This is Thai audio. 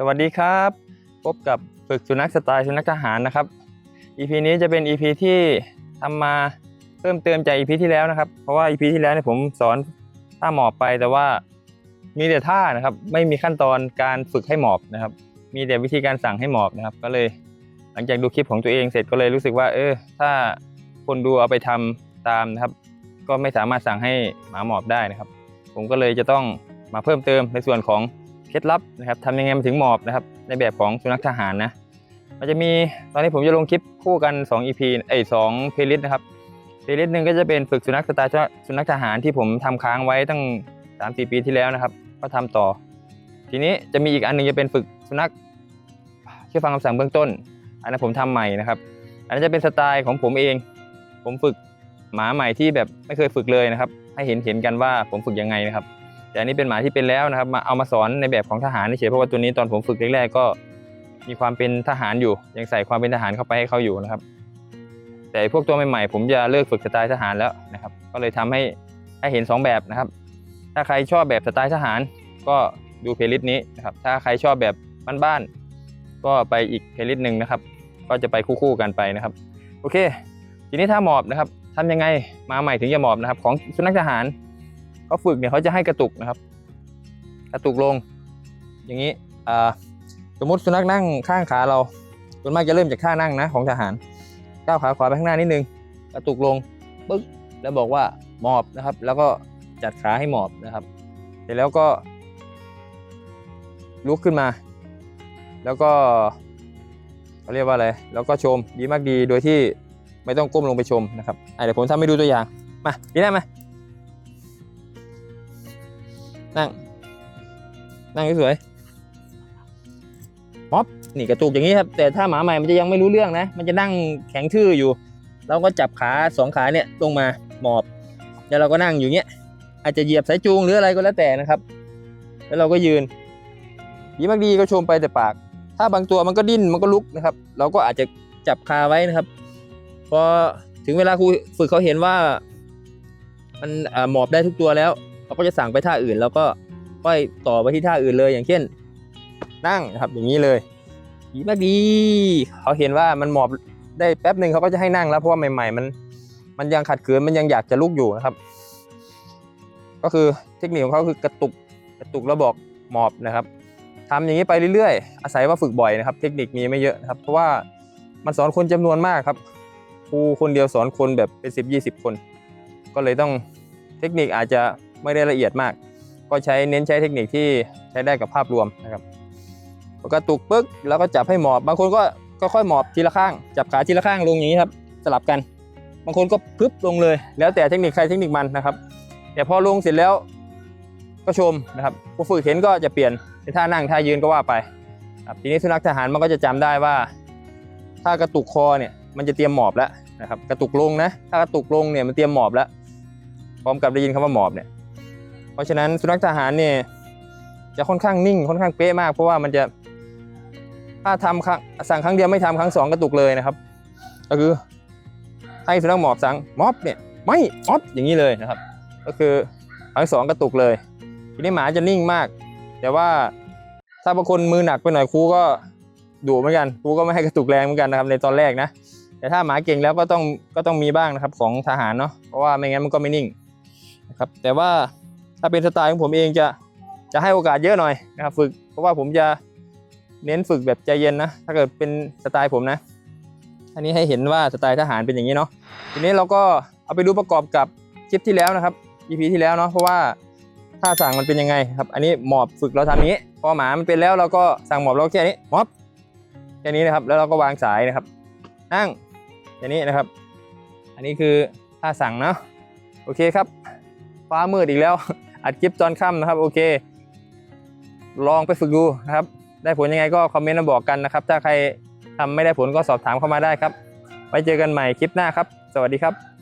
สวัสดีครับ พบกับฝึกสุนัขสไตล์สุนัขทหารนะครับ EP นี้จะเป็น EP ที่ทำมาเพิ่มเติมจาก EP ที่แล้วนะครับ เพราะว่า EP ที่แล้วเนี่ยผมสอนท่าหมอบไปแต่ว่ามีแต่ท่านะครับ ไม่มีขั้นตอนการฝึกให้หมอบนะครับ มีแต่วิธีการสั่งให้หมอบนะครับ ก็เลยหลังจากดูคลิปของตัวเองเสร็จก็เลยรู้สึกว่า เออ ถ้าคนดูเอาไปทำตามนะครับ ก็ไม่สามารถสั่งให้หมาหมอบได้นะครับ ผมก็เลยจะต้องมาเพิ่มเติมในส่วนของ ล็ดลับนะครับทำยังไงมันถึงหมอบนะครับ ในแบบของสุนัขทหารนะ มันจะมีตอนนี้ผมจะลงคลิปคู่กัน 2 EP ไอ้สองเพลย์ลิสต์นะครับเพลย์ลิสต์หนึ่งก็จะเป็นฝึกสุนัขสไตล์สุนัขทหารที่ผมทำค้างไว้ตั้ง 3 4 ปีที่แล้วนะครับ ก็ทำต่อ ทีนี้จะมีอีกอันหนึงจะเป็นฝึกสุนัขเชื่อฟังคำสั่งเบื้องต้น อันนั้นผมทำใหม่นะครับ อันนั้นจะเป็นสไตล์ของผมเอง ผมฝึกหมาใหม่ที่แบบไม่เคยฝึกเลยนะครับ ให้เห็นเห็นกันว่าผมฝึกยังไงนะครับ แต่อันนี้เป็นหมาที่เป็นแล้วนะครับมาเอามาสอนในแบบของทหารเฉยเพราะว่าตัวนี้ตอนผมฝึกแรกๆก็มีความเป็นทหารอยู่ ยังใส่ความเป็นทหารเข้าไปให้เขาอยู่นะครับ แต่พวกตัวใหม่ๆผมจะเลิกฝึกสไตล์ทหารแล้วนะครับ ก็เลยทำให้ให้เห็นสองแบบนะครับ ถ้าใครชอบแบบสไตล์ทหาร ก็ดูเพลย์ลิสต์นี้นะครับ ถ้าใครชอบแบบบ้านๆก็ไปอีกเพลย์ลิสต์หนึ่งนะครับ ก็จะไปคู่ๆกันไปนะครับ โอเค ทีนี้ถ้าหมอบนะครับทำยังไงมาใหม่ถึงจะหมอบนะครับ ของสุนัขทหาร ก็ฝึกเนี่ยเขาจะให้กระตุกนะครับ กระตุกลง อย่างนี้สมมติสุนัขนั่งข้างขาเราส่วนมากจะเริ่มจากท่านั่งนะของทหารก้าวขาขวาไปข้างหน้านิดนึง กระตุกลงปึ๊กแล้วบอกว่าหมอบนะครับ แล้วก็จัดขาให้หมอบนะครับ เสร็จแล้วก็ ลุกขึ้นมา แล้วก็เขาเรียกว่าอะไร แล้วก็ชมดีมากดีโดยที่ไม่ต้องก้มลงไปชมนะครับเดี๋ยวผมทำให้ดูตัวอย่าง มาดีได้ไหมา นั่ง นั่งสวยๆม็อบนี่กระตุกอย่างนี้ครับ แต่ถ้าหมาใหม่มันจะยังไม่รู้เรื่องนะ มันจะนั่งแข็งทื่ออยู่ เราก็จับขาสองขาเนี่ยลงมาหมอบ แล้วเราก็นั่งอยู่เงี้ย อาจจะเหยียบสายจูงหรืออะไรก็แล้วแต่นะครับ แล้วเราก็ยืนยิ้มากดีก็ชมไปแต่ปาก ถ้าบางตัวมันก็ดิ้นมันก็ลุกนะครับ เราก็อาจจะจับคาไว้นะครับ พอถึงเวลาครูฝึกเขาเห็นว่า มันหมอบได้ทุกตัวแล้ว เขาก็จะสั่งไปท่าอื่น แล้วก็ค่อยต่อไปที่ท่าอื่นเลยอย่างเช่น นั่งนะครับอย่างนี้เลยดีมากดีเขาเห็นว่ามันหมอบได้แป๊บหนึ่งเขาก็จะให้นั่งแล้วเพราะว่าใหม่ ๆ มัน มันยังขัดขืนมันยังอยากจะลุกอยู่นะครับ ก็คือเทคนิคของเขาคือกระตุกกระตุกแล้วบอกหมอบนะครับทำอย่างนี้ไปเรื่อยๆ อาศัยว่าฝึกบ่อยนะครับ เทคนิคมีไม่เยอะนะครับ เพราะว่ามันสอนคนจำนวนมากครับครูคนเดียวสอนคนแบบเป็นสิบยี่สิบคน ก็เลยต้องเทคนิคอาจจะ ไม่ได้ละเอียดมาก ก็ใช้เน้นใช้เทคนิคที่ใช้ได้กับภาพรวมนะครับกระตุกปึ๊กแล้วก็จับให้หมอบบางคนก็ก็ค่อยหมอบทีละข้าง จับขาทีละข้างลงอย่างนี้ครับ สลับกันบางคนก็พึบลงเลย แล้วแต่เทคนิคใครเทคนิคมันนะครับแต่พอลงเสร็จแล้วก็ชมนะครับผู้ฝึกเห็นก็จะเปลี่ยนเป็นท่านั่งท่ายืนก็ว่าไปครับทีนี้สุนัขทหารมันก็จะจำได้ว่า ถ้ากระตุกคอเนี่ยมันจะเตรียมหมอบแล้วนะครับกระตุกลงนะถ้ากระตุกลงเนี่ยมันเตรียมหมอบแล้ว พร้อมกับได้ยินคำว่าหมอบเนี่ย เพราะฉะนั้นสุนัขทหารเนี่ยจะค่อนข้างนิ่งค่อนข้างเป๊ะมาก เพราะว่ามันจะถ้าทำครั้งสั่งครั้งเดียวไม่ทำครั้งสองกระตุกเลยนะครับ ก็คือให้สุนัขหมอบสั่งหมอบเนี่ยไม่หมอบอย่างนี้เลยนะครับ ก็คือครั้งสองกระตุกเลย ทีนี้หมาจะนิ่งมาก แต่ว่าถ้าบางคนมือหนักไปหน่อยครูก็ดุเหมือนกันครูก็ไม่ให้กระตุกแรงเหมือนกันนะครับในตอนแรกนะแต่ถ้าหมาเก่งแล้วก็ต้องก็ต้องมีบ้างนะครับของทหารเนาะเพราะว่าไม่งั้นมันก็ไม่นิ่งนะครับแต่ว่า ถ้าเป็นสไตล์ของผมเองจะจะให้โอกาสเยอะหน่อยนะครับฝึก เพราะว่าผมจะเน้นฝึกแบบใจเย็นนะ ถ้าเกิดเป็นสไตล์ผมนะ อันนี้ให้เห็นว่าสไตล์ทหารเป็นอย่างนี้เนาะ ทีนี้เราก็เอาไปดูประกอบกับคลิปที่แล้วนะครับ EP ที่แล้วเนาะ เพราะว่าท่าสั่งมันเป็นยังไงครับ อันนี้หมอบฝึกเราทำนี้ พอหมามันเป็นแล้วเราก็สั่งหมอบเราแค่นี้หมอบแค่นี้นะครับ แล้วเราก็วางสายนะครับ นั่งแค่นี้นะครับ อันนี้คือท่าสั่งเนาะ โอเคครับ ฟ้ามืดอีกแล้ว อัดคลิปตอนค่ำนะครับ โอเค ลองไปฝึกดูนะครับ ได้ผลยังไงก็คอมเมนต์มาบอกกันนะครับ ถ้าใครทำไม่ได้ผลก็สอบถามเข้ามาได้ครับ ไว้เจอกันใหม่คลิปหน้าครับ สวัสดีครับ